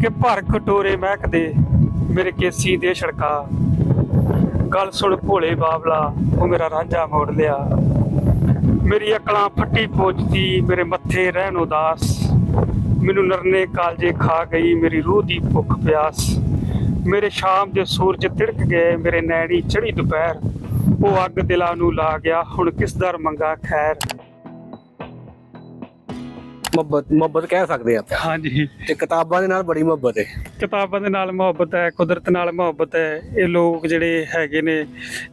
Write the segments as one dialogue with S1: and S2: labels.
S1: ਕਿ ਭਰ ਕਟੋਰੇ ਮਹਿਕਦੇ ਮੇਰੇ ਕੇਸੀ ਦੇ ਛੜਕਾ। ਗੱਲ ਸੁਣ ਭੋਲੇ ਬਾਬਲਾ, ਉਹ ਮੇਰਾ ਰਾਂਝਾ ਮੋੜ ਲਿਆ। ਮੇਰੀ ਅਕਲਾਂ ਫੱਟੀ ਪੋਚਦੀ, ਮੇਰੇ ਮੱਥੇ ਰਹਿਣ ਉਦਾਸ। ਮੈਨੂੰ ਨਰਨੇ ਕਾਲਜੇ ਖਾ ਗਈ, ਮੇਰੀ ਰੂਹ ਦੀ ਭੁੱਖ ਪਿਆਸ। ਮੇਰੇ ਸ਼ਾਮ ਦੇ ਸੂਰਜ ਤਿੜਕ ਗਏ, ਮੇਰੇ ਨੈਣੀ ਚੜੀ ਦੁਪਹਿਰ। ਉਹ ਅੱਗ ਦਿਲਾਂ ਨੂੰ ਲਾ ਗਿਆ, ਹੁਣ ਕਿਸ ਦਰ ਮੰਗਾ ਖੈਰ?
S2: ਮੁਹੱਬਤ ਮੁਹੱਬਤ ਕਹਿ ਸਕਦੇ ਆ
S1: ਹਾਂਜੀ।
S2: ਤੇ ਕਿਤਾਬਾਂ ਦੇ ਨਾਲ ਬੜੀ ਮੁਹੱਬਤ ਹੈ
S1: ਕਿਤਾਬਾਂ ਦੇ ਨਾਲ ਮੁਹੱਬਤ ਹੈ ਕੁਦਰਤ ਨਾਲ ਮੁਹੱਬਤ ਹੈ ਇਹ ਲੋਕ ਜਿਹੜੇ ਹੈਗੇ ਨੇ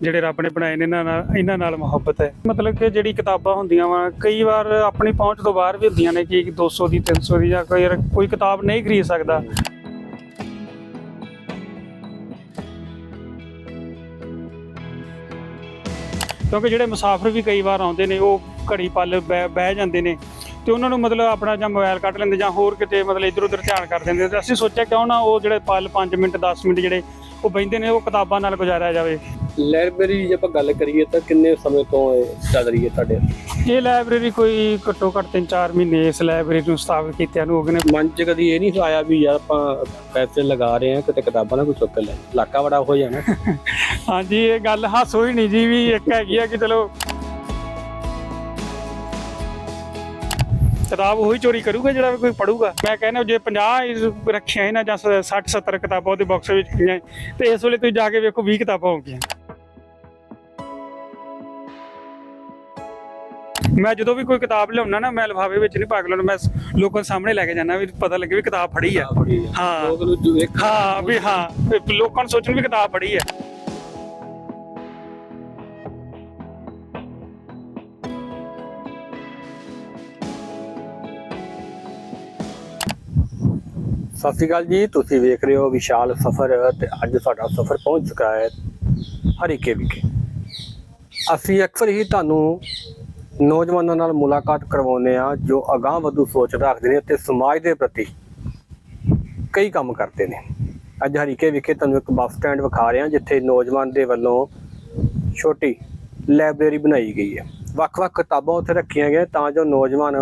S1: ਜਿਹੜੇ ਰੱਬ ਨੇ ਬਣਾਏ ਨੇ ਇਹਨਾਂ ਨਾਲ ਇਹਨਾਂ ਨਾਲ ਮੁਹੱਬਤ ਹੈ। ਮਤਲਬ ਕਿ ਜਿਹੜੀ ਕਿਤਾਬਾਂ ਹੁੰਦੀਆਂ ਵਾ ਕਈ ਵਾਰ ਆਪਣੀ ਪਹੁੰਚ ਤੋਂ ਬਾਹਰ ਵੀ ਹੁੰਦੀਆਂ ਨੇ ਕਿ 200 ਦੀ 300 ਦੀ ਜਾਂ ਕੋਈ ਕੋਈ ਕਿਤਾਬ ਨਹੀਂ ਖਰੀਦ ਸਕਦਾ। ਕਿਉਂਕਿ ਜਿਹੜੇ ਮੁਸਾਫਰ ਵੀ ਕਈ ਵਾਰ ਆਉਂਦੇ ਨੇ ਉਹ ਘੜੀ ਪਲ ਬਹਿ ਜਾਂਦੇ ਨੇ। ਤੇ ਉਹਨਾਂ ਨੂੰ ਮਤਲਬ ਆਪਣਾ ਜਾਂ ਮੋਬਾਈਲ ਕੱਢ ਲੈਂਦੇ ਜਾਂ ਹੋਰ ਕਿਤੇ ਮਤਲਬ ਇਧਰ ਉਧਰ ਧਿਆਨ ਕਰ ਦਿੰਦੇ ਤੇ ਅਸੀਂ ਸੋਚਿਆ ਕਿਉਂ ਨਾ ਉਹ ਜਿਹੜੇ ਪਲ 5 ਮਿੰਟ 10 ਮਿੰਟ ਜਿਹੜੇ ਉਹ ਬੈਂਦੇ ਨੇ ਉਹ ਕਿਤਾਬਾਂ ਨਾਲ ਗੁਜ਼ਾਰਿਆ ਜਾਵੇ।
S2: ਲਾਇਬ੍ਰੇਰੀ ਜੇ ਆਪਾਂ ਗੱਲ ਕਰੀਏ ਤਾਂ ਕਿੰਨੇ ਸਮੇਂ ਤੋਂ ਚੱਲ ਰਹੀ ਹੈ ਤੁਹਾਡੇ?
S1: ਇਹ ਲਾਇਬ੍ਰੇਰੀ ਕੋਈ ਘੱਟੋ ਘੱਟ 3-4 ਮਹੀਨੇ ਇਸ ਲਾਇਬ੍ਰੇਰੀ ਨੂੰ ਸਥਾਪਿਤ ਕੀਤਿਆਂ ਨੂੰ ਹੋ ਗਏ ਨੇ।
S2: ਮਨ 'ਚ ਕਦੀ ਇਹ ਨਹੀਂ ਆਇਆ ਵੀ ਯਾਰ ਆਪਾਂ ਪੈਸੇ ਲਗਾ ਰਹੇ ਹਾਂ ਕਿਤੇ ਕਿਤਾਬਾਂ ਨਾ ਕੋਈ ਚੁੱਕ ਲੈ। ਇਲਾਕਾ ਬੜਾ ਹੋ ਜਾਣਾ।
S1: ਹਾਂਜੀ ਇਹ ਗੱਲ ਹਾਸੋ ਹੀ ਨਹੀਂ ਜੀ ਵੀ ਇੱਕ ਹੈਗੀ ਆ ਕਿ ਚਲੋ ਕਿਤਾਬ ਉਹੀ ਚੋਰੀ ਕਰੂਗਾ ਜਿਹੜਾ ਵੀ ਕੋਈ ਪੜੂਗਾ। ਮੈਂ ਕਹਿੰਦਾ ਜੇ 50 ਰੱਖੀਆਂ ਇਹਨਾਂ ਜਾਂ 60 70 ਕਿਤਾਬਾਂ ਉਹਦੇ ਬਾਕਸ ਵਿੱਚ ਪਈਆਂ ਤੇ ਇਸ ਵੇਲੇ ਤੁਸੀਂ ਜਾ ਕੇ ਵੇਖੋ 20 ਕਿਤਾਬਾਂ ਹੋ ਗਈਆਂ। ਮੈਂ ਜਦੋਂ ਵੀ ਕੋਈ ਕਿਤਾਬ ਲਿਆਉਣਾ ਨਾ ਮੈਂ ਲਿਫਾਫੇ ਵਿੱਚ ਨਹੀਂ ਪਾ ਕੇ ਲਿਆਉਣਾ ਮੈਂ ਲੋਕਾਂ ਦੇ ਸਾਹਮਣੇ ਲੈ ਕੇ ਜਾਣਾ ਵੀ ਪਤਾ ਲੱਗੇ ਵੀ ਕਿਤਾਬ ਫੜੀ ਆ। ਹਾਂ।
S2: ਲੋਕ ਨੂੰ ਵੇਖ
S1: ਹਾਂ ਵੀ ਹਾਂ ਲੋਕਾਂ ਨੂੰ ਸੋਚਣ ਵੀ ਕਿਤਾਬ ਪੜ੍ਹੀ ਹੈ
S2: ਸਤਿ ਸ਼੍ਰੀ ਅਕਾਲ ਜੀ, ਤੁਸੀਂ ਵੇਖ ਰਹੇ ਹੋ ਵਿਸ਼ਾਲ ਸਫ਼ਰ ਤੇ ਅੱਜ ਸਾਡਾ ਸਫ਼ਰ ਪਹੁੰਚ ਚੁੱਕਾ ਹੈ ਹਰੀਕੇ ਵਿਖੇ। ਅਸੀਂ ਅਕਸਰ ਹੀ ਤੁਹਾਨੂੰ ਨੌਜਵਾਨਾਂ ਨਾਲ ਮੁਲਾਕਾਤ ਕਰਵਾਉਂਦੇ ਆ ਜੋ ਅਗਾਹ ਵਧੂ ਸੋਚ ਰੱਖਦੇ ਨੇ ਤੇ ਸਮਾਜ ਦੇ ਪ੍ਰਤੀ ਕਈ ਕੰਮ ਕਰਦੇ ਨੇ। ਅੱਜ ਹਰੀਕੇ ਵਿਖੇ ਤੁਹਾਨੂੰ ਇੱਕ ਬੱਸ ਸਟੈਂਡ ਵਿਖਾ ਰਹੇ ਹਾਂ ਜਿੱਥੇ ਨੌਜਵਾਨ ਦੇ ਵੱਲੋਂ ਛੋਟੀ ਲਾਇਬ੍ਰੇਰੀ ਬਣਾਈ ਗਈ ਹੈ। ਵੱਖ-ਵੱਖ ਕਿਤਾਬਾਂ ਉੱਥੇ ਰੱਖੀਆਂ ਗਈਆਂ ਤਾਂ ਜੋ ਨੌਜਵਾਨ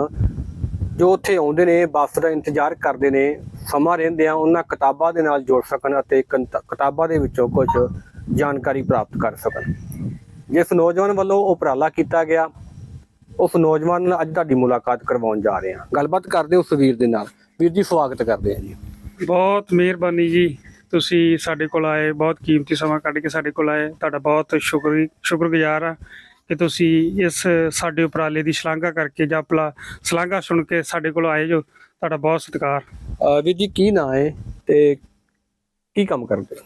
S2: ਜੋ ਉੱਥੇ ਆਉਂਦੇ ਨੇ, ਬੱਸ ਦਾ ਇੰਤਜ਼ਾਰ ਕਰਦੇ ਨੇ ਸਮਾਂ ਰਹਿੰਦੇ ਆ, ਉਹਨਾਂ ਕਿਤਾਬਾਂ ਦੇ ਨਾਲ ਜੁੜ ਸਕਣ ਅਤੇ ਕਿਤਾਬਾਂ ਦੇ ਵਿੱਚੋਂ ਕੁਝ ਜਾਣਕਾਰੀ ਪ੍ਰਾਪਤ ਕਰ ਸਕਣ। ਜਿਸ ਨੌਜਵਾਨ ਵੱਲੋਂ ਉਪਰਾਲਾ ਕੀਤਾ ਗਿਆ, ਉਸ ਨੌਜਵਾਨ ਨਾਲ ਅੱਜ ਤੁਹਾਡੀ ਮੁਲਾਕਾਤ ਕਰਵਾਉਣ ਜਾ ਰਹੇ ਹਾਂ। ਗੱਲਬਾਤ ਕਰਦੇ ਉਸ ਵੀਰ ਦੇ ਨਾਲ। ਵੀਰ ਜੀ, ਸਵਾਗਤ ਕਰਦੇ ਹਾਂ ਜੀ।
S1: ਬਹੁਤ ਮਿਹਰਬਾਨੀ ਜੀ। ਤੁਸੀਂ ਸਾਡੇ ਕੋਲ ਆਏ, ਬਹੁਤ ਕੀਮਤੀ ਸਮਾਂ ਕੱਢ ਕੇ ਸਾਡੇ ਕੋਲ ਆਏ। ਤੁਹਾਡਾ ਬਹੁਤ ਸ਼ੁਕਰੀ, ਸ਼ੁਕਰਗੁਜ਼ਾਰ ਆ ਕਿ ਤੁਸੀਂ ਇਸ ਸਾਡੇ ਉਪਰਾਲੇ ਦੀ ਸ਼ਲਾਘਾ ਕਰਕੇ ਜਾਂ ਆਪਣਾ ਸ਼ਲਾਘਾ ਸੁਣ ਕੇ ਸਾਡੇ ਕੋਲ ਆਏ ਜੋ। ਤੁਹਾਡਾ ਬਹੁਤ ਸਤਿਕਾਰ।
S2: ਅਹ ਵੀਰ ਜੀ ਕੀ ਨਾਂ ਹੈ ਤੇ ਕੀ ਕੰਮ ਕਰਦੇ ਹੋ?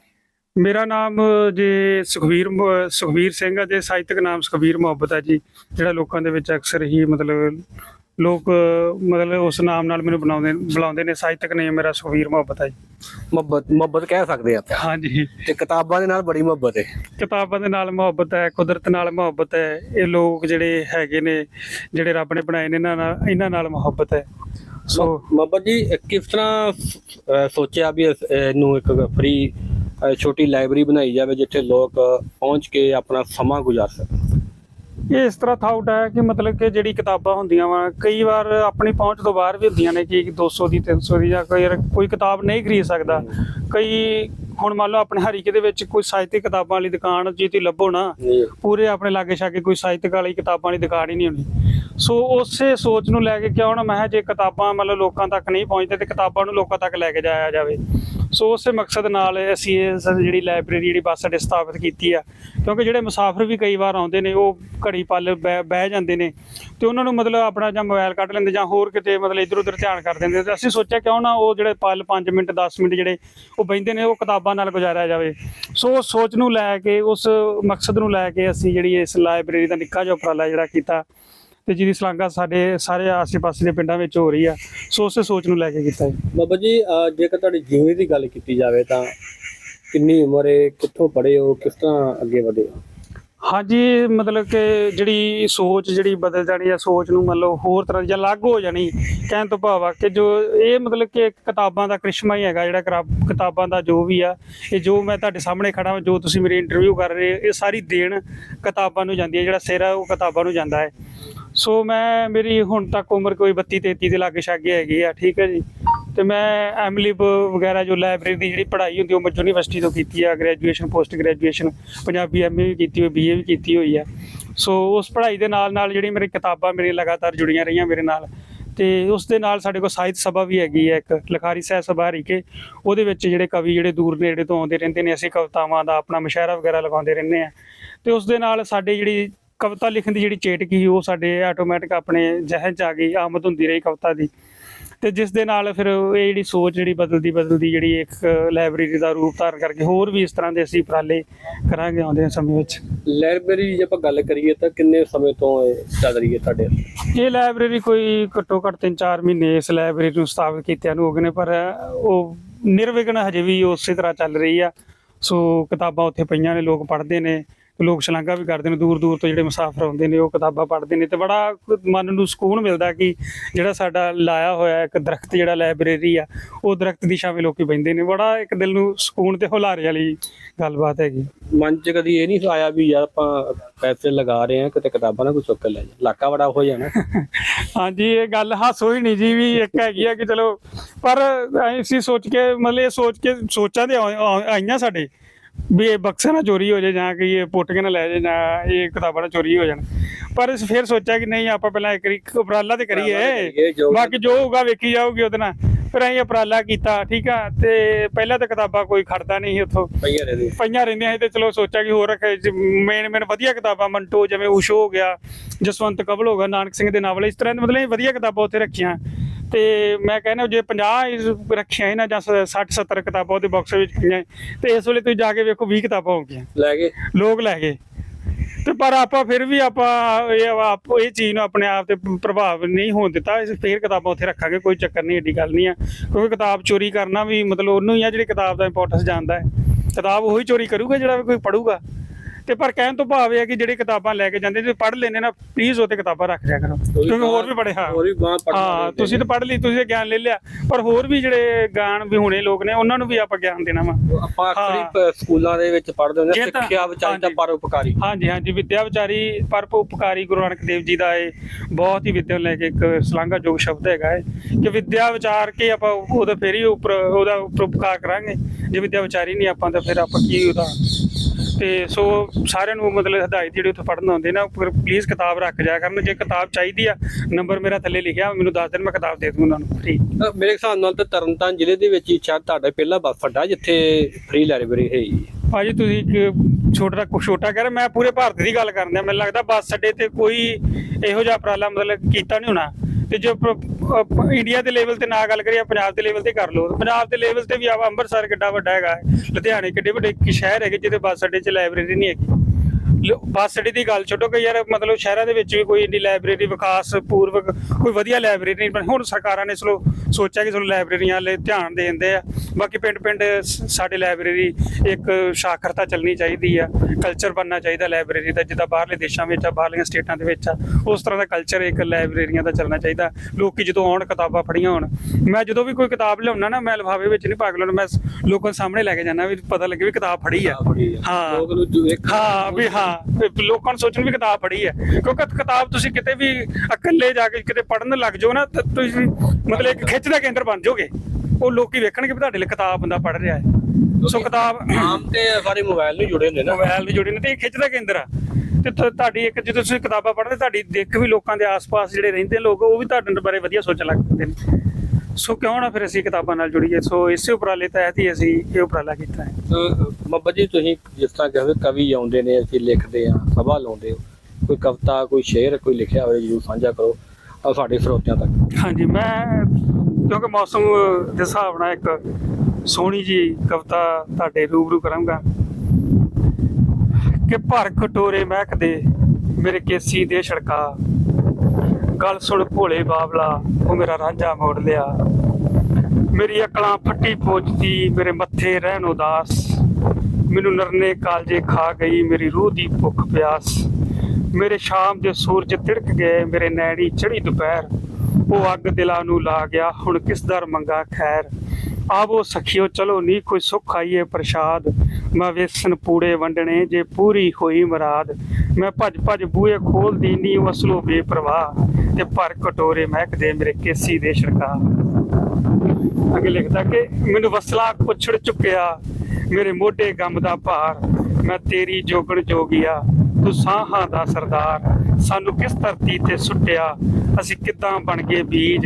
S1: ਮੇਰਾ ਨਾਮ ਜੇ ਸੁਖਵੀਰ ਮੁ- ਸੁਖਵੀਰ ਸਿੰਘ ਆ ਜੇ ਸਾਹਿਤਕ ਨਾਮ ਸੁਖਵੀਰ ਮੁਹੱਬਤ ਹੈ ਜੀ। ਜਿਹੜਾ ਲੋਕਾਂ ਦੇ ਵਿੱਚ ਅਕਸਰ ਹੀ ਮਤਲਬ ਲੋਕ ਮਤਲਬ ਉਸ ਨਾਮ ਨਾਲ ਮੈਨੂੰ ਬਣਾਉਂਦੇ ਬੁਲਾਉਂਦੇ ਨੇ ਸਾਹਿਤਕ ਨੇਮ ਮੇਰਾ ਸੁਖਵੀਰ ਮੁਹੱਬਤ ਹੈ ਜੀ।
S2: ਮੁਹੱਬਤ ਮੁਹੱਬਤ ਕਹਿ ਸਕਦੇ ਆ ਆਪਾਂ।
S1: ਹਾਂਜੀ।
S2: ਤੇ ਕਿਤਾਬਾਂ ਦੇ ਨਾਲ ਬੜੀ ਮੁਹੱਬਤ ਹੈ।
S1: ਕਿਤਾਬਾਂ ਦੇ ਨਾਲ ਮੁਹੱਬਤ ਹੈ ਕੁਦਰਤ ਨਾਲ ਮੁਹੱਬਤ ਹੈ ਇਹ ਲੋਕ ਜਿਹੜੇ ਹੈਗੇ ਨੇ ਜਿਹੜੇ ਰੱਬ ਨੇ ਬਣਾਏ ਨੇ ਇਹਨਾਂ ਨਾਲ ਇਹਨਾਂ ਨਾਲ ਮੁਹੱਬਤ ਹੈ। ਸੋ
S2: ਮੁਹੱਬਤ ਜੀ ਕਿਸ ਤਰ੍ਹਾਂ ਸੋਚਿਆ ਵੀ ਇਹਨੂੰ ਇੱਕ ਫ੍ਰੀ ਛੋਟੀ ਲਾਇਬ੍ਰੇਰੀ ਬਣਾਈ ਜਾਵੇ ਜਿੱਥੇ ਲੋਕ ਪਹੁੰਚ ਕੇ ਆਪਣਾ ਸਮਾਂ ਗੁਜ਼ਾਰ ਸਕਣ?
S1: ਇਹ ਇਸ ਤਰ੍ਹਾਂ ਥਾਊਟ ਹੈ ਕਿ ਮਤਲਬ ਕਿ ਜਿਹੜੀ ਕਿਤਾਬਾਂ ਹੁੰਦੀਆਂ ਵਾ ਕਈ ਵਾਰ ਆਪਣੀ ਪਹੁੰਚ ਤੋਂ ਬਾਹਰ ਵੀ ਹੁੰਦੀਆਂ ਨੇ ਕਿ 200 ਦੀ 300 ਦੀ ਜਾਂ ਕੋਈ ਕੋਈ ਕਿਤਾਬ ਨਹੀਂ ਖਰੀਦ ਸਕਦਾ। ਕਈ ਹੁਣ ਮੰਨ ਲਓ ਆਪਣੇ ਹਰੀਕੇ ਦੇ ਵਿੱਚ ਕੋਈ ਸਾਹਿਤਕ ਕਿਤਾਬਾਂ ਵਾਲੀ ਦੁਕਾਨ ਜੇ ਤੁਸੀਂ ਲੱਭੋ ਨਾ ਪੂਰੇ ਆਪਣੇ ਲਾਗੇ ਛਾਗੇ ਕੋਈ ਸਾਹਿਤਕ ਵਾਲੀ ਕਿਤਾਬਾਂ ਵਾਲੀ ਦੁਕਾਨ ਹੀ ਨਹੀਂ ਹੋਣੀ ਸੋ ਉਸੇ ਸੋਚ ਨੂੰ ਲੈ ਕੇ ਕਿਉਂ ਨਾ ਮੈਂ ਕਿਹਾ ਜੇ ਕਿਤਾਬਾਂ ਮਤਲਬ ਲੋਕਾਂ ਤੱਕ ਨਹੀਂ ਪਹੁੰਚਦੇ ਤੇ ਕਿਤਾਬਾਂ ਨੂੰ ਲੋਕਾਂ ਤੱਕ ਲੈ ਕੇ ਜਾਇਆ ਜਾਵੇ। ਸੋ ਉਸੇ ਮਕਸਦ ਨਾਲ ਅਸੀਂ ਇਹ ਜਿਹੜੀ ਲਾਇਬ੍ਰੇਰੀ, ਜਿਹੜੀ ਬੱਸ ਅੱਡੇ ਸਥਾਪਿਤ ਕੀਤੀ ਆ। ਕਿਉਂਕਿ ਜਿਹੜੇ ਮੁਸਾਫਰ ਵੀ ਕਈ ਵਾਰ ਆਉਂਦੇ ਨੇ, ਉਹ ਘੜੀ ਪਲ ਬਹਿ ਬਹਿ ਜਾਂਦੇ ਨੇ। ਤੇ ਉਹਨਾਂ ਨੂੰ ਮਤਲਬ ਆਪਣਾ ਜਾਂ ਮੋਬਾਈਲ ਕੱਢ ਲੈਂਦੇ ਜਾਂ ਹੋਰ ਕਿਤੇ ਮਤਲਬ ਇਧਰ ਉਧਰ ਧਿਆਨ ਕਰ ਦਿੰਦੇ ਤੇ ਅਸੀਂ ਸੋਚਿਆ ਕਿਉਂ ਨਾ ਉਹ ਜਿਹੜੇ ਪਲ 5 ਮਿੰਟ 10 ਮਿੰਟ ਜਿਹੜੇ ਉਹ ਬੈਂਦੇ ਨੇ, ਉਹ ਕਿਤਾਬਾਂ ਨਾਲ ਗੁਜ਼ਾਰਿਆ ਜਾਵੇ। ਸੋ ਉਸ ਸੋਚ ਨੂੰ ਲੈ ਕੇ, ਉਸ ਮਕਸਦ ਨੂੰ ਲੈ ਕੇ ਅਸੀਂ ਜਿਹੜੀ ਇਸ ਲਾਇਬ੍ਰੇਰੀ ਦਾ ਨਿੱਕਾ ਜਿਹਾ ਉਪਰਾਲਾ ਜਿਹੜਾ ਕੀਤਾ। ਤੇ ਜਿਹਦੀ ਸ਼ਲਾਘਾ ਸਾਡੇ ਸਾਰੇ ਆਸ-ਪਾਸੇ ਦੇ ਪਿੰਡਾਂ ਵਿੱਚ ਹੋ ਰਹੀ ਆ ਸੋ ਉਸੇ ਸੋਚ ਨੂੰ ਲੈ ਕੇ ਕੀਤਾ ਹੈ।
S2: ਬਾਬਾ ਜੀ ਅਹ, ਜੇਕਰ ਤੁਹਾਡੀ ਜੀਵਨੀ ਦੀ ਗੱਲ ਕੀਤੀ ਜਾਵੇ ਤਾਂ ਕਿੰਨੀ ਉਮਰ ਹੈ ਕਿੱਥੋਂ ਪੜ੍ਹੇ ਹੋ ਕਿਸ ਤਰ੍ਹਾਂ ਅੱਗੇ ਵਧੇ ਹੋ?
S1: ਹਾਂਜੀ ਮਤਲਬ ਕਿ ਜਿਹੜੀ ਸੋਚ ਜਿਹੜੀ ਬਦਲ ਜਾਣੀ ਆ ਸੋਚ ਨੂੰ ਮਤਲਬ ਹੋਰ ਤਰ੍ਹਾਂ ਦੀ ਜਾਂ ਅਲੱਗ ਹੋ ਜਾਣੀ ਕਹਿਣ ਤੋਂ ਭਾਵ ਆ ਕਿ ਜੋ ਇਹ ਮਤਲਬ ਕਿ ਇੱਕ ਕਿਤਾਬਾਂ ਦਾ ਕ੍ਰਿਸ਼ਮਾ ਹੀ ਹੈਗਾ ਜਿਹੜਾ ਕਿਰਾ- ਕਿਤਾਬਾਂ ਦਾ ਜੋ ਵੀ ਆ ਇਹ ਜੋ ਮੈਂ ਤੁਹਾਡੇ ਸਾਹਮਣੇ ਖੜਾ ਹਾਂ ਜੋ ਤੁਸੀਂ ਮੇਰੀ ਇੰਟਰਵਿਊ ਕਰ ਰਹੇ ਹੋ, ਇਹ ਸਾਰੀ ਦੇਣ ਕਿਤਾਬਾਂ ਨੂੰ ਜਾਂਦੀ ਹੈ ਜਿਹੜਾ ਸਿਰ ਆ ਉਹ ਕਿਤਾਬਾਂ ਨੂੰ ਜਾਂਦਾ ਹੈ। ਸੋ ਮੈਂ, ਮੇਰੀ ਹੁਣ ਤੱਕ ਉਮਰ ਕੋਈ 32 33 ਦੇ ਲਾਗੇ ਛਾਗੇ ਹੈਗੀ ਆ, ਠੀਕ ਹੈ ਜੀ। ਤੇ ਮੈਂ ਐਮਲਿਬ ਵਗੈਰਾ ਜੋ ਲਾਇਬ੍ਰੇਰੀ ਦੀ ਜਿਹੜੀ ਪੜ੍ਹਾਈ ਹੁੰਦੀ, ਉਹ ਮੈਂ ਯੂਨੀਵਰਸਿਟੀ ਤੋਂ ਕੀਤੀ ਆ, graduation, post graduation, Punjabi MA ਵੀ ਕੀਤੀ ਹੋਈ ਬੀਏ ਵੀ ਕੀਤੀ ਹੋਈ ਆ। ਸੋ ਉਸ ਪੜ੍ਹਾਈ ਦੇ ਨਾਲ ਨਾਲ ਜਿਹੜੀ ਮੇਰੀ ਕਿਤਾਬਾਂ ਮੇਰੀ ਲਗਾਤਾਰ ਜੁੜੀਆਂ ਰਹੀਆਂ ਮੇਰੇ ਨਾਲ। ਤੇ ਉਸ ਦੇ ਨਾਲ ਸਾਡੇ ਕੋਲ ਸਾਹਿਤ ਸਭਾ ਵੀ ਹੈਗੀ ਹੈ ਇੱਕ ਲਖਾਰੀ ਸਾਹਿਤ ਸਭਾ ਹਰੀਕੇ। ਉਹਦੇ ਵਿੱਚ ਜਿਹੜੇ ਕਵੀ ਜਿਹੜੇ ਦੂਰ ਨੇੜੇ ਤੋਂ ਆਉਂਦੇ ਰਹਿੰਦੇ ਨੇ, ਅਸੀਂ ਕਵਿਤਾਵਾਂ ਦਾ ਆਪਣਾ ਮੁਸ਼ਾਇਰਾ ਵਗੈਰਾ ਲਗਾਉਂਦੇ ਰਹਿੰਦੇ ਆ। ਤੇ ਉਸ ਦੇ ਨਾਲ ਸਾਡੇ ਜਿਹੜੀ ਕਵਿਤਾ ਲਿਖਣ ਦੀ ਜਿਹੜੀ ਚੇਟਕੀ ਉਹ ਸਾਡੇ ਆਟੋਮੈਟਿਕ ਆਪਣੇ ਜ਼ਿਹਨ ਚ ਆ ਗਈ ਆਮਦ ਹੁੰਦੀ ਰਹੀ ਕਵਿਤਾ ਦੀ। ਤੇ ਜਿਸ ਦੇ ਨਾਲ ਫਿਰ ਇਹ ਜਿਹੜੀ ਸੋਚ ਜਿਹੜੀ ਬਦਲਦੀ ਬਦਲਦੀ ਜਿਹੜੀ ਇੱਕ ਲਾਇਬ੍ਰੇਰੀ ਦਾ ਰੂਪ ਧਾਰਨ ਕਰਕੇ ਹੋਰ ਵੀ ਇਸ ਤਰ੍ਹਾਂ ਦੇ ਅਸੀਂ ਉਪਰਾਲੇ ਕਰਾਂਗੇ ਆਉਂਦੇ ਸਮੇਂ ਵਿੱਚ।
S2: ਲਾਇਬ੍ਰੇਰੀ ਜੇ ਆਪਾਂ ਗੱਲ ਕਰੀਏ ਤਾਂ ਕਿੰਨੇ ਸਮੇਂ ਤੋਂ ਇਹ ਚੱਲ ਰਹੀ ਹੈ ਤੁਹਾਡੇ
S1: ਇਹ ਲਾਇਬ੍ਰੇਰੀ ਕੋਈ ਘੱਟੋ ਘੱਟ 3-4 ਮਹੀਨੇ ਇਸ ਲਾਇਬ੍ਰੇਰੀ ਨੂੰ ਸਥਾਪਿਤ ਕੀਤਿਆਂ ਨੂੰ ਹੋ ਗਏ ਨੇ ਪਰ ਉਹ ਨਿਰਵਿਘਨ ਹਜੇ ਵੀ ਉਸੇ ਤਰ੍ਹਾਂ ਚੱਲ ਰਹੀ ਆ। ਸੋ ਕਿਤਾਬਾਂ ਉੱਥੇ ਪਈਆਂ ਨੇ ਲੋਕ ਪੜ੍ਹਦੇ ਨੇ। ਲੋਕ ਸ਼ਲਾਘਾ ਵੀ ਕਰਦੇ ਨੇ ਦੂਰ ਦੂਰ ਤੋਂ ਜਿਹੜੇ ਮੁਸਾਫਰ ਆਉਂਦੇ ਨੇ ਉਹ ਕਿਤਾਬਾਂ ਪੜ੍ਹਦੇ ਨੇ ਤੇ ਬੜਾ ਮਨ ਨੂੰ ਸਕੂਨ ਮਿਲਦਾ ਕਿ ਜਿਹੜਾ ਸਾਡਾ ਲਾਇਆ ਹੋਇਆ ਇੱਕ ਦਰਖਤ ਜਿਹੜਾ ਲਾਇਬ੍ਰੇਰੀ ਆ ਉਹ ਦਰਖਤ ਦੀ ਛਾਵੇਂ ਲੋਕੀ ਬੈਠਦੇ ਨੇ। ਬੜਾ ਇੱਕ ਦਿਲ ਨੂੰ ਸਕੂਨ ਤੇ ਹੁਲਾਰੇ ਵਾਲੀ ਗੱਲਬਾਤ ਹੈਗੀ।
S2: ਮਨ 'ਚ ਕਦੀ ਇਹ ਨਹੀਂ ਆਇਆ ਵੀ ਯਾਰ ਆਪਾਂ ਪੈਸੇ ਲਗਾ ਰਹੇ ਆ ਕਿਤੇ ਕਿਤਾਬਾਂ ਨਾ ਕੋਈ ਚੁੱਕ ਲੈ ਜਾ ਇਲਾਕਾ ਬੜਾ ਹੋ ਜਾਣਾ
S1: ਹਾਂਜੀ ਇਹ ਗੱਲ ਹਾਸੋ ਹੀ ਨਹੀਂ ਜੀ ਵੀ ਇੱਕ ਹੈਗੀ ਆ ਕਿ ਚਲੋ ਪਰ ਅਸੀਂ ਸੋਚ ਕੇ ਮਤਲਬ ਇਹ ਸੋਚ ਕੇ ਸੋਚਾਂ ਦੇ ਆਈਆਂ ਸਾਡੇ। ਵੀ ਇਹ ਬਕਸਾ ਨਾ ਚੋਰੀ ਹੋ ਜਾਏ ਜਾਂ ਕਿ ਇਹ ਪੁੱਟ ਕੇ ਨਾ ਲੈ ਜਾਏ ਜਾਂ ਇਹ ਕਿਤਾਬਾਂ ਨਾ ਚੋਰੀ ਹੋ ਜਾਣ। ਪਰ ਅਸੀਂ ਫਿਰ ਸੋਚਿਆ ਕਿ ਨਹੀਂ ਆਪਾਂ ਪਹਿਲਾਂ ਇੱਕ ਵਾਰੀ ਉਪਰਾਲਾ ਤੇ ਕਰੀਏ। ਬਾਕੀ ਜੋ ਹੋਊਗਾ ਵੇਖੀ ਜਾਊਗੀ ਉਹਦੇ ਨਾਲ। ਫਿਰ ਅਸੀਂ ਉਪਰਾਲਾ ਕੀਤਾ ਠੀਕ ਆ? ਤੇ ਪਹਿਲਾਂ ਤਾਂ ਕਿਤਾਬਾਂ ਕੋਈ ਖੜਦਾ ਨਹੀਂ ਸੀ ਉੱਥੋਂ।
S2: ਪਈਆਂ ਰਹੇ
S1: ਪਈਆਂ ਰਹਿੰਦੀਆਂ ਸੀ ਤੇ ਚਲੋ ਸੋਚਿਆ ਕਿ ਹੋਰ ਮੇਨ ਮੇਨ ਵਧੀਆ ਕਿਤਾਬਾਂ ਮੰਟੋ ਜਿਵੇਂ ਊਸ਼ੋ ਹੋ ਗਿਆ ਜਸਵੰਤ ਕਬਲ ਹੋ ਗਿਆ ਨਾਨਕ ਸਿੰਘ ਦੇ ਨਾਵਲ ਇਸ ਤਰ੍ਹਾਂ ਦੇ ਮਤਲਬ ਵਧੀਆ ਕਿਤਾਬਾਂ ਉੱਥੇ ਰੱਖੀਆਂ। ਤੇ ਮੈਂ ਕਹਿੰਦਾ ਜੇ 50 ਇਸ ਰੱਖੀਆਂ ਇਹਨਾਂ ਜਾਂ 60 70 ਕਿਤਾਬਾਂ ਉਹਦੇ ਬਾਕਸ ਵਿੱਚ ਪਈਆਂ ਤੇ ਇਸ ਵੇਲੇ ਤੁਸੀਂ ਜਾ ਕੇ ਵੇਖੋ 20 ਕਿਤਾਬਾਂ ਹੋ ਗਈਆਂ।
S2: ਲੈ ਗਏ?
S1: ਲੋਕ ਲੈ ਗਏ। ਤੇ ਪਰ ਆਪਾਂ ਫਿਰ ਵੀ ਆਪਾਂ ਇਹ ਆਪ ਇਹ ਚੀਜ਼ ਨੂੰ ਆਪਣੇ ਆਪ ਤੇ ਪ੍ਰਭਾਵ ਨਹੀਂ ਹੋਣ ਦਿੱਤਾ। ਅਸੀਂ ਫੇਰ ਕਿਤਾਬਾਂ ਉੱਥੇ ਰੱਖਾਂਗੇ ਕੋਈ ਚੱਕਰ ਨਹੀਂ ਏਡੀ ਗੱਲ ਨਹੀਂ ਆ। ਕਿਉਂਕਿ ਕਿਤਾਬ ਚੋਰੀ ਕਰਨਾ ਵੀ ਮਤਲਬ ਉਹਨੂੰ ਹੀ ਆ ਜਿਹੜੀ ਕਿਤਾਬ ਦਾ ਇੰਪੋਰਟੈਂਸ ਜਾਣਦਾ ਹੈ। ਕਿਤਾਬ ਉਹੀ ਚੋਰੀ ਕਰੂਗਾ ਜਿਹੜਾ ਕੋਈ ਪੜੂਗਾ ਤੇ ਪਰ ਕਹਿਣ ਤੋਂ ਭਾਵ ਇਹ ਹੈ ਕਿ ਜਿਹੜੀ ਕਿਤਾਬਾਂ ਲੈ ਕੇ ਜਾਂਦੇ ਜੇ ਪੜ੍ਹ ਲੈਂਦੇ ਨਾ ਪਲੀਜ਼ ਉਹਤੇ ਕਿਤਾਬਾਂ ਰੱਖ ਲਿਆ ਕਰੋ। ਕਿਉਂਕਿ ਹੋਰ ਵੀ ਬੜੇ ਹਾਂ।
S2: ਹੋਰ ਵੀ ਬਾਹਰ ਪੜ੍ਹਨਾ
S1: ਹਾਂ ਤੁਸੀਂ ਤਾਂ ਪੜ੍ਹ ਲਈ ਤੁਸੀਂ ਤਾਂ ਗਿਆਨ ਲੈ ਲਿਆ। ਪਰ ਹੋਰ ਵੀ ਜਿਹੜੇ ਗਿਆਨ ਵੀ ਹੋਣੇ ਲੋਕ ਨੇ ਉਹਨਾਂ ਨੂੰ ਵੀ ਆਪਾਂ ਗਿਆਨ ਦੇਣਾ ਵਾ।
S2: ਆਪਾਂ ਅਕਸਰ ਸਕੂਲਾਂ ਦੇ ਵਿੱਚ ਪੜ੍ਹਦੇ ਹੁੰਦੇ
S1: ਤਾਂ-
S2: ਸਿੱਖਿਆ ਵਿਚਾਰ ਦਾ
S1: ਹਾਂਜੀ।
S2: ਪਰਉਪਕਾਰੀ
S1: ਹਾਂਜੀ ਹਾਂਜੀ ਵਿਦਿਆ ਵਿਚਾਰੀ ਪਰ ਉਪਕਾਰੀ ਗੁਰੂ ਨਾਨਕ ਦੇਵ ਜੀ ਦਾ ਇਹ ਬਹੁਤ ਹੀ ਵਿਦਿਆ ਲੈ ਕੇ ਇੱਕ ਸ਼ਲਾਘਾਯੋਗ ਸ਼ਬਦ ਹੈਗਾ ਹੈ ਕਿ ਵਿਦਿਆ ਵਿਚਾਰ ਕੇ ਆਪਾਂ ਉਹਦਾ ਫੇਰ ਹੀ ਉੱਪਰ ਉਹਦਾ ਉੱਪਰ ਉਪਕਾਰ ਕਰਾਂਗੇ। ਜੇ ਵਿਦਿਆ ਵਿਚਾਰੀ ਨਹੀਂ ਆਪਾਂ ਤਾਂ ਫਿਰ ਆਪਾਂ ਕੀ ਉਹਦਾ ਤੇ ਸੋ ਸਾਰਿਆਂ ਨੂੰ ਮਤਲਬ ਹਦਾਇਤ ਜਿਹੜੀ ਉੱਥੇ ਪੜ੍ਹਨ ਆਉਂਦੇ ਨਾ ਪਲੀਜ਼ ਕਿਤਾਬ ਰੱਖ ਜਾਇਆ ਕਰਨ ਜੇ ਕਿਤਾਬ ਚਾਹੀਦੀ ਆ ਨੰਬਰ ਮੇਰਾ ਥੱਲੇ ਲਿਖਿਆ ਮੈਨੂੰ ਦੱਸ ਦੇਣ ਮੈਂ ਕਿਤਾਬ ਦੇ ਦੂੰ ਉਹਨਾਂ ਨੂੰ। ਫ੍ਰੀ
S2: ਮੇਰੇ ਹਿਸਾਬ ਨਾਲ ਤਾਂ ਤਰਨਤਾਰਨ ਜ਼ਿਲ੍ਹੇ ਦੇ ਵਿੱਚ ਹੀ ਸ਼ਾਇਦ ਤੁਹਾਡਾ ਪਹਿਲਾ ਬੱਸ ਅੱਡਾ ਜਿੱਥੇ ਫ੍ਰੀ ਲਾਇਬ੍ਰੇਰੀ ਹੈ।
S1: ਭਾਜੀ ਤੁਸੀਂ ਇੱਕ ਛੋਟਾ ਛੋਟਾ ਕਹਿ ਰਹੇ ਮੈਂ ਪੂਰੇ ਭਾਰਤ ਦੀ ਗੱਲ ਕਰਨ ਦਿਆਂ ਮੈਨੂੰ ਲੱਗਦਾ ਬੱਸ ਅੱਡੇ ਤੇ ਕੋਈ ਇਹੋ ਜਿਹਾ ਉਪਰਾਲਾ ਮਤਲਬ ਕੀਤਾ ਨਹੀਂ ਹੋਣਾ। ਤੇ ਜੋ ਇੰਡੀਆ ਦੇ ਲੈਵਲ ਤੇ ਨਾ ਗੱਲ ਕਰੀਏ, ਪੰਜਾਬ ਦੇ ਲੈਵਲ ਤੇ ਕਰ ਲਓ। ਪੰਜਾਬ ਦੇ ਲੈਵਲ ਤੇ ਵੀ ਆ ਅੰਮ੍ਰਿਤਸਰ ਕਿੱਡਾ ਵੱਡਾ ਹੈਗਾ। ਲੁਧਿਆਣੇ ਕਿੱਡੇ ਵੱਡੇ ਸ਼ਹਿਰ ਹੈਗੇ ਜਿਹਦੇ ਬੱਸ ਅੱਡੇ 'ਚ ਲਾਇਬ੍ਰੇਰੀ ਨਹੀਂ ਹੈਗੀ। ਬੱਸ ਅੱਡੇ ਦੀ ਗੱਲ ਛੱਡੋ ਕਿ ਯਾਰ ਮਤਲਬ ਸ਼ਹਿਰਾਂ ਦੇ ਵਿੱਚ ਵੀ ਕੋਈ ਇੰਨੀ ਲਾਇਬ੍ਰੇਰੀ ਵਿਕਾਸ, ਪੂਰਵਕ ਕੋਈ ਵਧੀਆ ਲਾਇਬ੍ਰੇਰੀ ਨਹੀਂ ਬਣੀ। ਹੁਣ ਸਰਕਾਰਾਂ ਨੇ ਚਲੋ ਸੋਚਿਆ ਕਿ ਚਲੋ ਲਾਇਬ੍ਰੇਰੀਆਂ ਲਈ ਧਿਆਨ ਦੇ ਦਿੰਦੇ ਆ। ਬਾਕੀ ਪਿੰਡ ਪਿੰਡ ਸਾਡੇ ਲਾਇਬ੍ਰੇਰੀ ਇੱਕ ਸਾਖਰਤਾ ਚੱਲਣੀ ਚਾਹੀਦੀ ਆ। ਕਲਚਰ ਬਣਨਾ ਚਾਹੀਦਾ ਲਾਇਬ੍ਰੇਰੀ ਦਾ ਜਿੱਦਾਂ ਬਾਹਰਲੇ ਦੇਸ਼ਾਂ ਵਿੱਚ ਆ ਬਾਹਰਲੀਆਂ ਸਟੇਟਾਂ ਦੇ ਵਿੱਚ ਆ। ਉਸ ਤਰ੍ਹਾਂ ਦਾ ਕਲਚਰ ਇੱਕ ਲਾਇਬ੍ਰੇਰੀਆਂ ਦਾ ਚੱਲਣਾ ਚਾਹੀਦਾ। ਲੋਕੀ ਜਦੋਂ ਆਉਣ ਕਿਤਾਬਾਂ ਪੜ੍ਹੀਆਂ ਹੋਣ। ਮੈਂ ਜਦੋਂ ਵੀ ਕੋਈ ਕਿਤਾਬ ਲਿਆਉਣਾ ਨਾ ਮੈਂ ਲਿਫਾਫੇ ਵਿੱਚ ਨਹੀਂ ਪਾ ਕੇ ਮੈਂ ਲੋਕਾਂ ਸਾਹਮਣੇ ਲੈ ਕੇ ਜਾਣਾ ਵੀ ਪਤਾ ਲੱਗੇ ਵੀ ਕਿਤਾਬ ਪੜ੍ਹੀ ਆ। ਹਾਂ। ਹਾਂ ਵੀ ਹਾਂ ਲੋਕਾਂ ਨੂੰ ਸੋਚਣ ਵੀ ਕਿਤਾਬ ਪੜ੍ਹੀ ਹੈ ਕਿਉਂਕਿ ਕਿਤਾਬ ਤੁਸੀਂ ਕਿਤੇ ਵੀ ਇਕੱਲੇ ਜਾ ਕੇ ਕਿਤੇ ਪੜ੍ਹਨ ਲੱਗ ਜਾਓ ਨਾ ਤਾਂ ਤੁਸੀਂ ਮਤਲਬ ਇੱਕ ਖਿੱਚ ਦਾ ਕੇਂਦਰ ਬਣ ਜਾਓਗੇ। ਉਹ ਲੋਕੀ ਵੇਖਣਗੇ ਵੀ ਤੁਹਾਡੇ ਲਈ ਕਿਤਾਬ ਬੰਦਾ ਪੜ੍ਹ ਰਿਹਾ ਹੈ। ਸੋ ਕਿਤਾਬ
S2: ਆਮ ਤੇ ਸਾਰੇ ਮੋਬਾਈਲ ਨੂੰ ਜੁੜੇ ਹੁੰਦੇ ਨਾ।
S1: ਮੋਬਾਈਲ ਵੀ ਜੁੜੇ ਨੇ ਤੇ ਇਹ ਖਿੱਚ ਦਾ ਕੇਂਦਰ ਆ। ਤੇ ਤੁਹਾਡੀ ਇੱਕ ਜਦੋਂ ਤੁਸੀਂ ਕਿਤਾਬਾਂ ਪੜ੍ਹਦੇ ਤੁਹਾਡੀ ਦੇਖ ਵੀ ਲੋਕਾਂ ਦੇ ਆਸ-ਪਾਸ ਜਿਹੜੇ ਰਹਿੰਦੇ ਲੋਕ ਉਹ ਵੀ ਤੁਹਾਡੇ ਬਾਰੇ ਵਧੀਆ ਸੋਚਣ ਲੱਗ ਪੈਂਦੇ ਨੇ। ਸੋ ਕਿਉਂ ਨਾ ਫਿਰ ਅਸੀਂ ਕਿਤਾਬਾਂ ਨਾਲ ਜੁੜੀਏ? ਸੋ ਇਸੇ ਉਪਰਾਲੇ ਤਹਿਤ ਹੀ ਅਸੀਂ ਇਹ ਉਪਰਾਲਾ ਕੀਤਾ ਹੈ।
S2: ਬੱਬਾ ਜੀ ਤੁਸੀਂ ਜਿਸ ਤਰ੍ਹਾਂ ਕਹਿੰਦੇ ਕਵੀ ਆਉਂਦੇ ਨੇ ਅਸੀਂ ਲਿਖਦੇ ਆ ਸਭਾ ਲਾਉਂਦੇ ਹੋ। ਕੋਈ ਕਵਿਤਾ ਕੋਈ ਸ਼ੇਰ ਕੋਈ ਲਿਖਿਆ ਹੋਵੇ ਜਰੂਰ ਸਾਂਝਾ ਕਰੋ। ਆ ਸਾਡੇ ਸਰੋਤਿਆਂ ਤੱਕ।
S1: ਹਾਂਜੀ, ਮੈਂ ਕਿਉਂਕਿ ਮੌਸਮ ਦੇ ਹਿਸਾਬ ਨਾਲ ਇੱਕ ਸੋਹਣੀ ਜੀ ਕਵਿਤਾ ਤੁਹਾਡੇ ਰੂਬਰੂ ਕਰਾਂਗਾ ਕਿ ਭਰ ਕਟੋਰੇ ਮਹਿਕਦੇ ਮੇਰੇ ਕੇਸੀ ਦੇ ਛੜਕਾ। ਗੱਲ ਸੁਣ ਭੋਲੇ ਬਾਬਲਾ, ਉਹ ਮੇਰਾ ਰਾਂਝਾ ਮੋੜ ਲਿਆ। ਮੇਰੀ ਅਕਲਾਂ ਫੱਟੀ ਪੋਚਦੀ, ਮੇਰੇ ਮੱਥੇ ਰਹਿਣ ਉਦਾਸ। ਮੈਨੂੰ ਨਰਨੇ ਕਾਲਜੇ ਖਾ ਗਈ, ਮੇਰੀ ਰੂਹ ਦੀ ਭੁੱਖ ਪਿਆਸ। ਮੇਰੇ ਸ਼ਾਮ ਦੇ ਸੂਰਜ ਤਿੜਕ ਗਏ, ਮੇਰੇ ਨੈਣੀ ਚੜੀ ਦੁਪਹਿਰ। ਉਹ ਅੱਗ ਦਿਲਾਂ ਨੂੰ ਲਾ ਗਿਆ, ਹੁਣ ਕਿਸ ਦਰ ਮੰਗਾ ਖੈਰ? ਆਵੋ ਸਖਿਓ, ਚਲੋ ਨੀ ਕੋਈ ਸੁੱਖ ਆਈਏ ਪ੍ਰਸ਼ਾਦ। ਮੈਂ ਵੇਸਨ ਪੂੜੇ ਵੰਡਣੇ, ਜੇ ਪੂਰੀ ਹੋਈ ਮਰਾਦ। ਮੈਂ ਭੱਜ ਭੱਜ ਬੂਹੇ ਖੋਲਦੀ ਨੀ ਵਸਲੋ ਬੇਪਰਵਾਹ। ਤੇ ਭਰ ਕਟੋਰੇ ਮਹਿਕਦੇ ਮੇਰੇ ਕੇਸੀ ਦੇ ਛੜਕਾ ਅੱਗੇ ਲਿਖਦਾ ਕਿ ਮੈਨੂੰ ਵਸਲਾ ਪੁੱਛੜ ਚੁੱਕਿਆ, ਮੇਰੇ ਮੋਢੇ ਗਮ ਦਾ ਭਾਰ। ਮੈਂ ਤੇਰੀ ਜੋਗਣ ਜੋਗਿਆ ਤੂੰ ਸਾਹਾਂ ਦਾ ਸਰਦਾਰ ਸਾਨੂੰ ਕਿਸ ਧਰਤੀ ਤੇ ਸੁੱਟਿਆ? ਅਸੀਂ ਕਿੱਦਾਂ ਬਣ ਗਏ ਬੀਜ?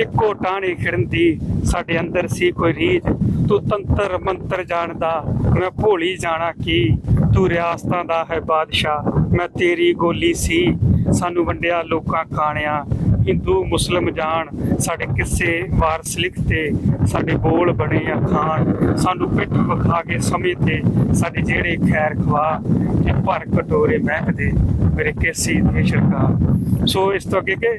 S1: ਇੱਕੋ ਟਾਣੀ ਖਿੜੰਦੀ ਸਾਡੇ ਅੰਦਰ ਸੀ ਕੋਈ ਰੀਝ। ਤੂੰ ਤੰਤਰ ਮੰਤਰ ਜਾਣਦਾ, ਮੈਂ ਭੋਲੀ ਜਾਣਾ ਕੀ? ਤੂੰ ਰਿਆਸਤਾਂ ਦਾ ਹੈ ਬਾਦਸ਼ਾਹ, ਮੈਂ ਤੇਰੀ ਗੋਲੀ ਸੀ। ਸਾਨੂੰ ਵੰਡਿਆ ਲੋਕਾਂ ਖਾਣਿਆ ਹਿੰਦੂ, ਮੁਸਲਮ ਜਾਣ, ਸਾਡੇ ਕਿੱਸੇ ਵਾਰਸ ਲਿਖਤੇ ਸਾਡੇ ਬੋਲ ਬਣੇ ਆ ਖਾਣ, ਸਾਨੂੰ ਪਿੱਠ ਵਿਖਾ ਕੇ ਸਮੇਂ ਤੇ ਸਾਡੇ ਜਿਹੜੇ ਖੈਰ ਖਵਾ ਤੇ ਭਰ ਕਟੋਰੇ ਮਹਿਕਦੇ, ਮੇਰੇ ਕੇਸੀ ਦੇ ਛੜਕਾ ਸੋ ਇਸ ਤੋਂ ਅੱਗੇ ਕਿ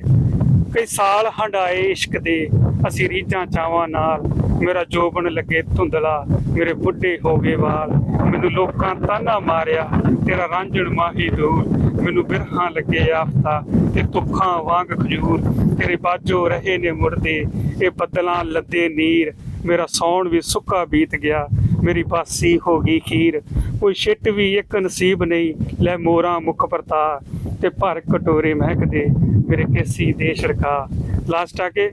S1: ਕਈ ਸਾਲ ਹੰਡਾਏ ਇਸ਼ਕ ਦੇ, ਅਸੀਂ ਰੀਝਾਂ ਚਾਵਾਂ ਨਾਲ ਮੇਰਾ ਜੋਬਨ ਲੱਗੇ ਧੁੰਦਲਾ, ਮੇਰੇ ਬੁੱਢੇ ਹੋ ਗਏ ਵਾਲ, ਮੈਨੂੰ ਲੋਕਾਂ ਤਾਨਾ ਮਾਰਿਆ, ਤੇਰਾ ਰਾਂਝਣ ਮਾਹੀ ਦੂਰ, ਮੈਨੂੰ ਬਿਰਹਾਂ ਲੱਗੇ ਆਫਤਾ, ਤੇ ਤੁਖਾਂ ਵਾਂਗ ਖਜੂਰ, ਤੇਰੇ ਬਾਜੋ ਰਹੇ ਨੇ ਮੁਰਦੇ ਇਹ ਬੱਦਲਾਂ ਲੱਦੇ ਨੀਰ, ਮੇਰਾ ਸੌਣ ਵੀ ਸੁੱਕਾ ਬੀਤ ਗਿਆ, ਮੇਰੀ ਬਾਸੀ ਹੋ ਗਈ ਖੀਰ, ਕੋਈ ਛਿੱਟ ਵੀ ਇੱਕ ਨਸੀਬ ਨਹੀਂ, ਲੈ ਮੋਰਾ ਮੁਖ ਪਰਤਾ ਤੇ ਭਰ ਕਟੋਰੇ ਮਹਿਕਦੇ, ਮੇਰੇ ਕੇਸੀ ਦੇ ਛੜਕਾ। ਲਾਸਟ ਆ ਕੇ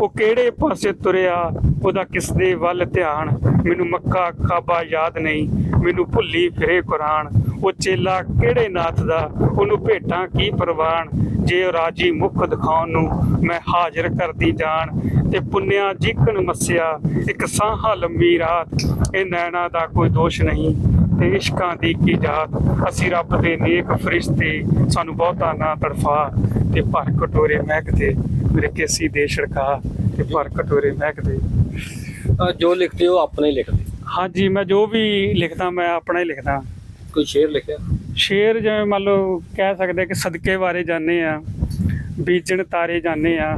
S1: ਉਹ ਕਿਹੜੇ ਪਾਸੇ ਤੁਰਿਆ, ਉਹਦਾ ਕਿਸ ਦੇ ਵੱਲ ਧਿਆਨ? ਮੈਨੂੰ ਮੱਕਾ ਕਾਬਾ ਯਾਦ ਨਹੀਂ, ਮੈਨੂੰ ਭੁੱਲੀ ਫਿਰੇ ਕੁਰਾਨ। ਉਹ ਚੇਲਾ ਕਿਹੜੇ ਨਾਥ ਦਾ? ਉਹਨੂੰ ਭੇਟਾਂ ਕੀ ਪ੍ਰਵਾਨ? ਜੇ ਰਾਜੀ ਮੁਖ ਦਿਖਾਉਣ ਨੂੰ ਮੈਂ ਹਾਜ਼ਰ ਕਰਦੀ ਜਾਣ, ਤੇ ਪੁੰਨਿਆ ਜੀਕਣ ਮੱਸਿਆ, ਇੱਕ ਸਾਹਾ ਲੰਮੀ ਰਾਤ। ਇਹ ਨੈਣਾ ਦਾ ਕੋਈ ਦੋਸ਼ ਨਹੀਂ, ਤੇ ਇਸ਼ਕਾਂ ਦੀ ਕੀ ਜਾਤ? ਅਸੀਂ ਰੱਬ ਦੇ ਨੇਕ ਫਰਿਸ਼ਤੇ, ਸਾਨੂੰ ਬਹੁਤਾ ਨਾ ਤੜਫਾ, ਤੇ ਭਰ ਕਟੋਰੇ ਮਹਿਕਦੇ ਮੇਰੇ ਕੇਸੀ ਦੇ ਛੜਕਾ ਤੇ ਭਰ ਕਟੋਰੇ ਮਹਿਕਦੇ।
S2: ਜੋ ਲਿਖਦੇ ਹੋ ਆਪਣੇ ਲਿਖਦੇ?
S1: ਹਾਂਜੀ ਮੈਂ ਜੋ ਵੀ ਲਿਖਦਾ ਮੈਂ ਆਪਣਾ ਹੀ ਲਿਖਦਾ।
S2: ਕੋਈ ਸ਼ੇਰ ਲਿਖਿਆ?
S1: ਸ਼ੇਰ ਜਿਵੇਂ ਮੰਨ ਲਓ ਕਹਿ ਸਕਦੇ ਕਿ ਸਦਕੇ ਬਾਰੇ ਜਾਣੇ ਆ ਬੀਜਣ ਤਾਰੇ ਜਾਣੇ ਆ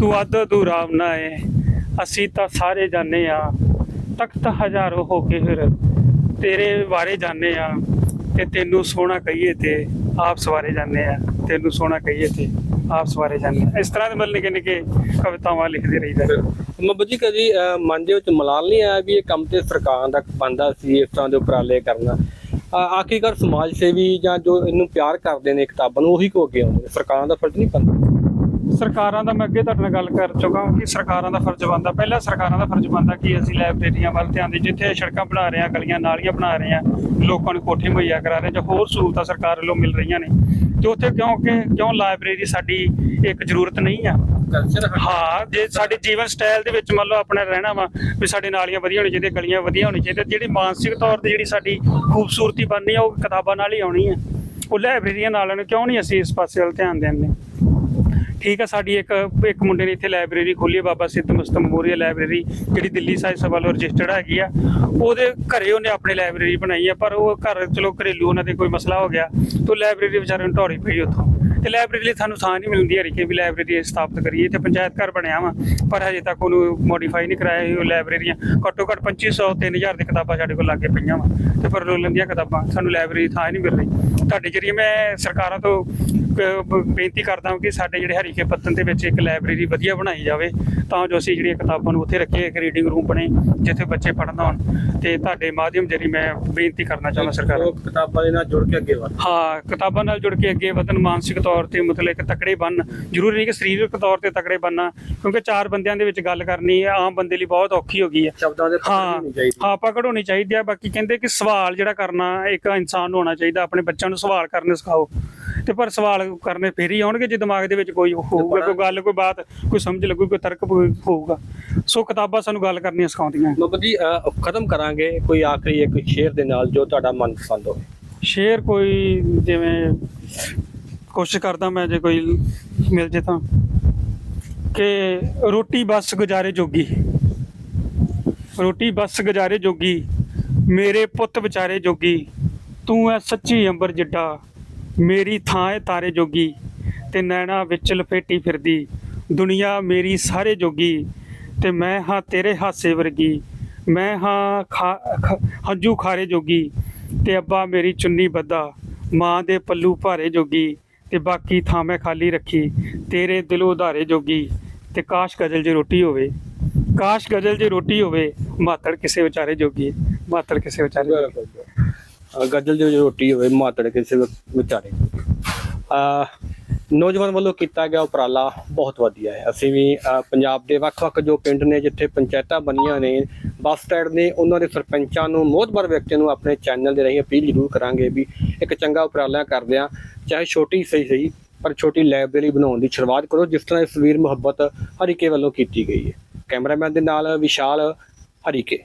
S1: ਤੂੰ ਅੱਧ ਰਾਮ ਨਾ ਏ ਅਸੀਂ ਤਾਂ ਸਾਰੇ ਜਾਣੇ ਆ ਤਖਤ ਹਜ਼ਾਰੋ ਹੋ ਕੇ ਫਿਰ ਤੇਰੇ ਬਾਰੇ ਜਾਣੇ ਆ ਤੇ ਤੈਨੂੰ ਸੋਹਣਾ ਕਹੀਏ ਤੇ ਆਪ ਸਵਾਰੇ ਜਾਣੇ ਆ ਤੈਨੂੰ ਸੋਹਣਾ ਕਹੀਏ ਤੇ। ਆਪ ਸਵਾਰੇ ਆ। ਇਸ ਤਰ੍ਹਾਂ ਦੇ ਮਤਲਬ ਨਿੱਕੇ ਨਿੱਕੇ ਕਵਿਤਾਵਾਂ ਲਿਖਦੇ ਰਹੀਦਾ
S2: ਮੱਬੂ ਜੀ ਕਦੀ ਮਨ ਦੇ ਵਿੱਚ ਮਲਾਲ ਨਹੀਂ ਆਇਆ ਵੀ ਇਹ ਕੰਮ ਤੇ ਸਰਕਾਰ ਦਾ ਬੰਦਾ ਸੀ ਇਸ ਤਰ੍ਹਾਂ ਦੇ ਉਪਰਾਲੇ ਕਰਨਾ? ਅਹ, ਆਖਿਰਕਾਰ ਸਮਾਜ ਸੇਵੀ ਜਾਂ ਜੋ ਇਹਨੂੰ ਪਿਆਰ ਕਰਦੇ ਨੇ ਕਿਤਾਬਾਂ ਨੂੰ ਉਹੀ ਕੋ ਅੱਗੇ ਆਉਂਦੇ ਸਰਕਾਰਾਂ ਦਾ ਫਰਜ਼ ਨਹੀਂ ਬਣਦਾ।
S1: ਸਰਕਾਰਾਂ ਦਾ ਮੈਂ ਅੱਗੇ ਤੁਹਾਡੇ ਨਾਲ ਗੱਲ ਕਰ ਚੁੱਕਾ ਕਿ ਸਰਕਾਰਾਂ ਦਾ ਫਰਜ਼ ਬਣਦਾ। ਪਹਿਲਾਂ ਸਰਕਾਰਾਂ ਦਾ ਫਰਜ਼ ਬਣਦਾ ਕਿ ਅਸੀਂ ਲਾਇਬ੍ਰੇਰੀਆਂ ਵੱਲ ਧਿਆਨ ਦੇ ਜਿੱਥੇ ਸੜਕਾਂ ਬਣਾ ਰਹੇ ਆ ਗਲੀਆਂ ਨਾਲੀਆਂ ਬਣਾ ਰਹੇ ਆ ਲੋਕਾਂ ਨੂੰ ਕੋਠੇ ਮੁਹੱਈਆ ਕਰਾ ਰਹੇ ਜਾਂ ਹੋਰ ਸਹੂਲਤਾਂ ਸਰਕਾਰ ਵੱਲੋਂ ਮਿਲ ਰਹੀਆਂ ਨੇ। ਤੇ ਉੱਥੇ ਕਿਉਂ ਕਿ ਕਿਉਂ ਲਾਇਬ੍ਰੇਰੀ ਸਾਡੀ ਇੱਕ ਜ਼ਰੂਰਤ ਨਹੀਂ ਆ? ਹਾਂ। ਜੇ ਸਾਡੇ ਜੀਵਨ ਸਟਾਈਲ ਦੇ ਵਿੱਚ ਮੰਨ ਲਓ ਆਪਣਾ ਰਹਿਣਾ ਵਾ ਵੀ ਸਾਡੇ ਨਾਲੀਆਂ ਵਧੀਆ ਹੋਣੀਆਂ ਚਾਹੀਦੀਆਂ ਗਲੀਆਂ ਵਧੀਆ ਹੋਣੀਆਂ ਚਾਹੀਦੀਆਂ ਜਿਹੜੀ ਮਾਨਸਿਕ ਤੌਰ ਤੇ ਜਿਹੜੀ ਸਾਡੀ ਖੂਬਸੂਰਤੀ ਬਣਨੀ ਆ ਉਹ ਕਿਤਾਬਾਂ ਨਾਲ ਹੀ ਆਉਣੀ ਆ। ਉਹ ਲਾਇਬ੍ਰੇਰੀਆਂ ਨਾਲ ਨੂੰ ਕਿਉਂ ਨਹੀਂ ਅਸੀਂ ਇਸ ਪਾਸੇ ਵੱਲ ਧਿਆਨ ਦਿੰਦੇ? ਠੀਕ ਆ, ਸਾਡੀ ਇੱਕ ਇੱਕ ਮੁੰਡੇ ਨੇ ਇੱਥੇ ਲਾਇਬ੍ਰੇਰੀ ਖੋਲੀ ਹੈ ਬਾਬਾ ਸਿੱਧ ਮੁਸਤਫਾ ਮੈਮੋਰੀਅਲ ਲਾਇਬ੍ਰੇਰੀ, ਜਿਹੜੀ ਦਿੱਲੀ ਸਾਹਿਬ ਸਭਾ ਵੱਲੋਂ ਰਜਿਸਟਰਡ ਹੈਗੀ ਆ। ਉਹਦੇ ਘਰੇ ਉਹਨੇ ਆਪਣੀ ਲਾਇਬ੍ਰੇਰੀ ਬਣਾਈ ਆ, ਪਰ ਉਹ ਘਰ, ਚਲੋ ਘਰੇਲੂ ਉਹਨਾਂ ਦੇ ਕੋਈ ਮਸਲਾ ਹੋ ਗਿਆ, ਤੇ ਲਾਇਬ੍ਰੇਰੀ ਵਿਚਾਰੇ ਨੂੰ ਢੋੜੀ ਪਈ ਉੱਥੋਂ। ਤੇ ਲਾਇਬ੍ਰੇਰੀ ਲਈ ਸਾਨੂੰ ਥਾਂ ਨਹੀਂ ਮਿਲਦੀ ਹਰੀ ਕਿ ਵੀ ਲਾਇਬ੍ਰੇਰੀ ਸਥਾਪਿਤ ਕਰੀਏ ਤੇ ਪੰਚਾਇਤ ਘਰ ਬਣਿਆ ਵਾ, ਪਰ ਹਜੇ ਤੱਕ ਉਹਨੂੰ ਮੋਡੀਫਾਈ ਨਹੀਂ ਕਰਾਇਆ ਉਹ ਲਾਇਬ੍ਰੇਰੀਆਂ। ਘੱਟੋ ਘੱਟ 2500 3000 ਦੀ ਕਿਤਾਬਾਂ ਸਾਡੇ ਕੋਲ ਲਾਗੇ ਪਈਆਂ ਵਾ, ਤੇ ਪਰ ਰੋਲਣ ਦੀਆਂ ਕਿਤਾਬਾਂ, ਸਾਨੂੰ ਲਾਇਬ੍ਰੇਰੀ ਥਾਂ ਨਹੀਂ ਮਿਲ ਰਹੀ। ਤੁਹਾਡੇ ਜਰੀਏ ਮੈਂ ਸਰਕਾਰਾਂ ਤੋਂ ਬੇਨਤੀ ਕਰਦਾ ਹਾਂ ਕਿ ਸਾਡੇ ਜਿਹੜੇ ਹਰੀਕੇ ਪੱਤਨ ਦੇ ਵਿੱਚ ਇੱਕ ਲਾਇਬ੍ਰੇਰੀ ਵਧੀਆ ਬਣਾਈ ਜਾਵੇ ਤਾਂ ਜੋ ਅਸੀਂ ਜਿਹੜੀਆਂ ਕਿਤਾਬਾਂ ਨੂੰ ਉੱਥੇ ਰੱਖੀਏ ਇੱਕ ਰੀਡਿੰਗ ਰੂਮ ਬਣੇ ਜਿੱਥੇ ਬੱਚੇ ਪੜ੍ਹਨ ਆਉਣ। ਤੇ ਤੁਹਾਡੇ ਮਾਧਿਅਮ ਜਰੀ ਮੈਂ ਬੇਨਤੀ ਕਰਨਾ ਚਾਹੁੰਦਾ ਸਰਕਾਰਾਂ ਨੂੰ।
S2: ਕਿਤਾਬਾਂ ਦੇ ਨਾਲ ਜੁੜ ਕੇ ਅੱਗੇ ਵਧ।
S1: ਹਾਂ ਕਿਤਾਬਾਂ ਨਾਲ ਜੁੜ ਕੇ ਅੱਗੇ ਵਧਣ ਮਾਨਸਿਕ ਤੌਰ ਤੇ ਮਤਲਬ ਇੱਕ ਤਕੜੇ ਬਣ। ਜ਼ਰੂਰੀ ਨਹੀਂ ਕਿ ਸਰੀਰਕ ਤੌਰ ਤੇ ਤਕੜੇ ਬਣਨਾ ਕਿਉਂਕਿ ਚਾਰ ਬੰਦਿਆਂ ਦੇ ਵਿੱਚ ਗੱਲ ਕਰਨੀ ਹੈ ਆਮ ਬੰਦੇ ਲਈ ਬਹੁਤ ਔਖੀ ਹੋ ਗਈ ਹੈ।
S2: ਸ਼ਬਦਾਂ ਦੇ
S1: ਹਾਂ
S2: ਨਹੀਂ ਚਾਹੀਦੀ।
S1: ਹਾਂ ਪਕੜ ਹੋਣੀ ਚਾਹੀਦੀ ਆ ਬਾਕੀ ਕਹਿੰਦੇ ਕਿ ਸਵਾਲ ਜਿਹੜਾ ਕਰਨਾ ਇੱਕ ਇਨਸਾਨ ਨੂੰ ਹੋਣਾ ਚਾਹੀਦਾ ਆਪਣੇ ਬੱਚਿਆਂ ਨੂੰ ਸਵਾਲ ਕਰਨੇ ਸਿਖਾਓ। ਤੇ ਪਰ ਸਵਾਲ ਕਰਨੇ ਫੇਰ ਹੀ ਆਉਣਗੇ ਜੇ ਦਿਮਾਗ ਦੇ ਵਿੱਚ ਕੋਈ ਹੋਊਗਾ ਕੋਈ ਗੱਲ ਕੋਈ ਬਾਤ ਕੋਈ ਸਮਝ ਲੱਗੂ ਕੋਈ ਤਰਕ ਹੋਊਗਾ। ਸੋ ਕਿਤਾਬਾਂ ਸਾਨੂੰ ਗੱਲ ਕਰਨੀਆਂ ਸਿਖਾਉਂਦੀਆਂ
S2: ਮੱਬੂ ਜੀ ਖਤਮ ਕਰਾਂਗੇ। ਕੋਈ ਆਖਰੀ ਇੱਕ ਸ਼ੇਰ ਦੇ ਨਾਲ ਜੋ ਤੁਹਾਡਾ ਮਨਪਸੰਦ ਹੋਵੇ।
S1: ਸ਼ੇਰ ਕੋਈ ਜਿਵੇਂ ਕੋਸ਼ਿਸ਼ ਕਰਦਾ ਮੈਂ ਜੇ ਕੋਈ ਮਿਲ ਜੇ ਤਾਂ। ਕਿ ਰੋਟੀ ਬਸ ਗੁਜ਼ਾਰੇ ਜੋਗੀ। ਰੋਟੀ ਬਸ ਗੁਜ਼ਾਰੇ ਜੋਗੀ। ਮੇਰੇ ਪੁੱਤ ਵਿਚਾਰੇ ਜੋਗੀ। ਤੂੰ ਐ ਸੱਚੀ ਅੰਬਰ ਜਿੱਡਾ। ਮੇਰੀ ਥਾਂ ਏ ਤਾਰੇ ਜੋਗੀ ਤੇ ਨੈਣਾ ਵਿੱਚ ਲਪੇਟੀ ਫਿਰਦੀ। ਦੁਨੀਆ ਮੇਰੀ ਸਾਰੇ ਜੋਗੀ ਤੇ ਮੈਂ ਹਾਂ ਤੇਰੇ ਹਾਸੇ ਵਰਗੀ। ਮੈਂ ਹਾਂ ਖਾ- ਖ- ਹੰਝੂ ਖਾਰੇ ਜੋਗੀ ਤੇ ਅੱਬਾ ਮੇਰੀ ਚੁੰਨੀ ਬੱਦਾ ਮਾਂ ਦੇ ਪੱਲੂ ਭਾਰੇ ਜੋਗੀ ਤੇ ਬਾਕੀ ਥਾਂ ਮੈਂ ਖਾਲੀ ਰੱਖੀ। ਤੇਰੇ ਦਿਲੋਂ ਉਧਾਰੇ ਜੋਗੀ ਤੇ ਕਾਸ਼ ਗਜ਼ਲ ਜੇ ਰੋਟੀ ਹੋਵੇ। ਕਾਸ਼ ਗਜ਼ਲ ਜੇ ਰੋਟੀ ਹੋਵੇ, ਮਾਤੜ ਕਿਸੇ ਵਿਚਾਰੇ ਜੋਗੀ ਮਾਤੜ ਕਿਸੇ ਵਿਚਾਰੇ ਜੋਗੀ।
S2: ਗਜ਼ਲ ਦੀ ਰੋਟੀ ਹੋਵੇ, ਮਾਤੜ ਕਿਸੇ ਵਿਚਾਰੇ ਆ ਨੌਜਵਾਨ ਵੱਲੋਂ ਕੀਤਾ ਗਿਆ ਉਪਰਾਲਾ ਬਹੁਤ ਵਧੀਆ ਹੈ। ਅਸੀਂ ਵੀ ਪੰਜਾਬ ਦੇ ਵੱਖ-ਵੱਖ ਜੋ ਪਿੰਡ ਨੇ, ਜਿੱਥੇ ਪੰਚਾਇਤਾਂ ਬਣੀਆਂ ਨੇ, ਬੱਸ ਸਟੈਂਡ ਨੇ, ਉਹਨਾਂ ਦੇ ਸਰਪੰਚਾਂ ਨੂੰ, ਮੋਹਤਬਰ ਵਿਅਕਤੀਆਂ ਨੂੰ ਆਪਣੇ ਚੈਨਲ ਦੇ ਰਾਹੀਂ ਅਪੀਲ ਜ਼ਰੂਰ ਕਰਾਂਗੇ ਵੀ ਇੱਕ ਚੰਗਾ ਉਪਰਾਲਾ ਕਰਦੇ ਆ ਚਾਹੇ ਛੋਟੀ ਸਹੀ ਸਹੀ, ਪਰ ਛੋਟੀ ਲਾਇਬ੍ਰੇਰੀ ਬਣਾਉਣ ਦੀ ਸ਼ੁਰੂਆਤ ਕਰੋ, ਜਿਸ ਤਰ੍ਹਾਂ ਇਸ ਵੀਰ ਮੁਹੱਬਤ ਹਰੀਕੇ ਵੱਲੋਂ ਕੀਤੀ ਗਈ ਹੈ। ਕੈਮਰਾਮੈਨ ਦੇ ਨਾਲ ਵਿਸ਼ਾਲ ਹਰੀਕੇ।